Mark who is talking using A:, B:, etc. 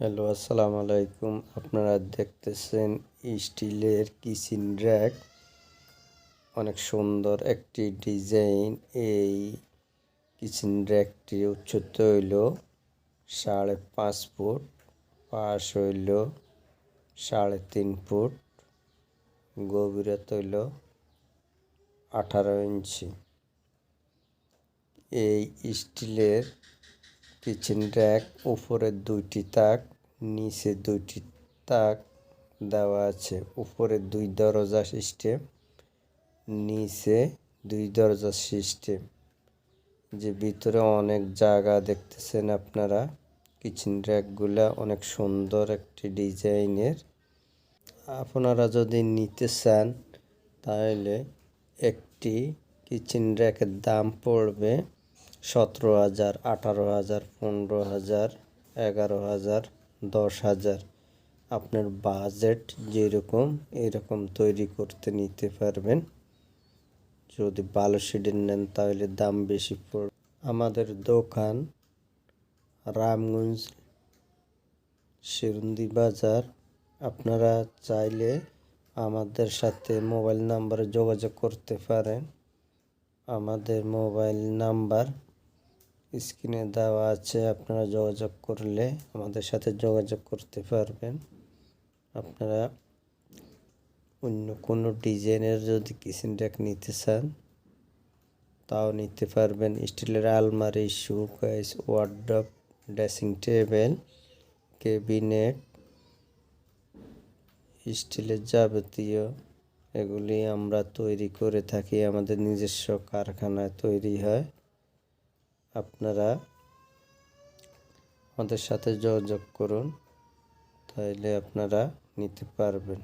A: Hello, আসসালামু আলাইকুম। আপনারা দেখতেছেন স্টিলের কিচেন র্যাক। অনেক সুন্দর একটি ডিজাইন। এই কিচেন র্যাকটি উচ্চতা হইল সাড়ে পাঁচ ফুট, পাশ হইল সাড়ে তিন ফুট, গভীরতা হইল আঠারো ইঞ্চি। এই স্টিলের কিচেন র্যাক উপরে দুইটি তাক, নিচে দুইটি তাক দেওয়া আছে। উপরে দুই দরজা সিস্টেম নিচে দুই দরজা সিস্টেম যে ভিতরে অনেক জায়গা দেখতেছেন আপনারা কিচেন র্যাকগুলা অনেক সুন্দর একটি ডিজাইনের। আপনারা যদি নিতে চান, তাহলে একটি কিচেন র্যাকের দাম পড়বে সতেরো হাজার, আঠারো হাজার, পনেরো হাজার, এগারো হাজার, দশ হাজার। আপনার বাজেট যেরকম, এরকম তৈরি করতে নিতে পারবেন। যদি ভালো শেডের নেন, তাহলে দাম বেশি পড়বে। আমাদের দোকান রামগঞ্জ শিরুন্দি বাজার। আপনারা চাইলে আমাদের সাথে মোবাইল নাম্বারে যোগাযোগ করতে পারেন। আমাদের মোবাইল নাম্বার স্ক্রিনে দেওয়া আছে, আপনারা যোগাযোগ করলে আমাদের সাথে যোগাযোগ করতে পারবেন। আপনারা অন্য কোনো ডিজাইনের যদি কিচেন র্যাক নিতে চান, তাও নিতে পারবেন। স্টিলের আলমারি, showcase wardrobe dressing table cabinet স্টিলের যাবতীয়, এগুলি আমরা তৈরি করে থাকি। আমাদের নিজস্ব কারখানায় তৈরি হয়। আপনারা আমাদের সাথে যোগাযোগ করুন তাইলে আপনারা নিতে পারবেন।